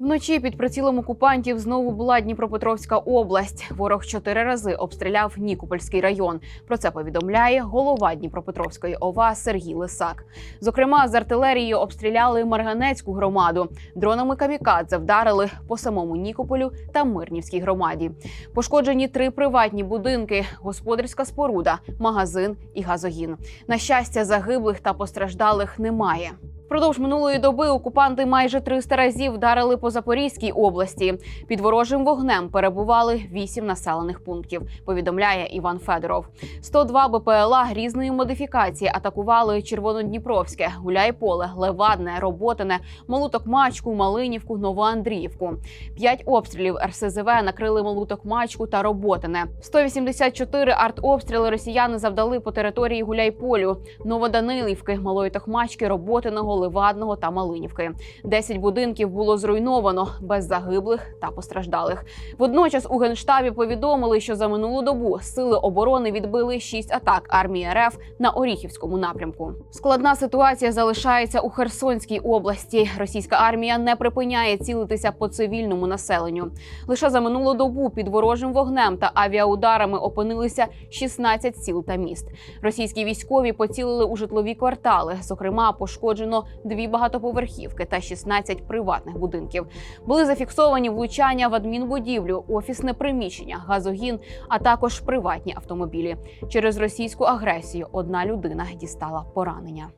Вночі під прицілом окупантів знову була Дніпропетровська область. Ворог чотири рази обстріляв Нікопольський район. Про це повідомляє голова Дніпропетровської ОВА Сергій Лисак. Зокрема, з артилерією обстріляли Марганецьку громаду. Дронами камікадзе вдарили по самому Нікополю та Мирнівській громаді. Пошкоджені три приватні будинки, господарська споруда, магазин і газогін. На щастя, загиблих та постраждалих немає. Впродовж минулої доби окупанти майже 300 разів вдарили по Запорізькій області. Під ворожим вогнем перебували вісім населених пунктів. Повідомляє Іван Федоров. 102 БПЛА різної модифікації атакували Червонодніпровське, Гуляйполе, Левадне, Роботине, Молоток-Мачку, Малинівку, Новоандріївку. П'ять обстрілів РСЗВ накрили Молоток-Мачку та Роботине. 184 артобстріли росіяни завдали по території Гуляйполю, Новоданилівки, Малої Тохмачки, Роботиного, Левадного та Малинівки. 10 будинків було зруйновано без загиблих та постраждалих. Водночас у генштабі повідомили, що за минулу добу сили оборони відбили 6 атак армії РФ на Оріхівському напрямку. Складна ситуація залишається у Херсонській області. Російська армія не припиняє цілитися по цивільному населенню. Лише за минулу добу під ворожим вогнем та авіаударами опинилися 16 сіл та міст. Російські військові поцілили у житлові квартали. Зокрема, пошкоджено дві багатоповерхівки та 16 приватних будинків. Були зафіксовані влучання в адмінбудівлю, офісне приміщення, газогін, а також приватні автомобілі. Через російську агресію одна людина дістала поранення.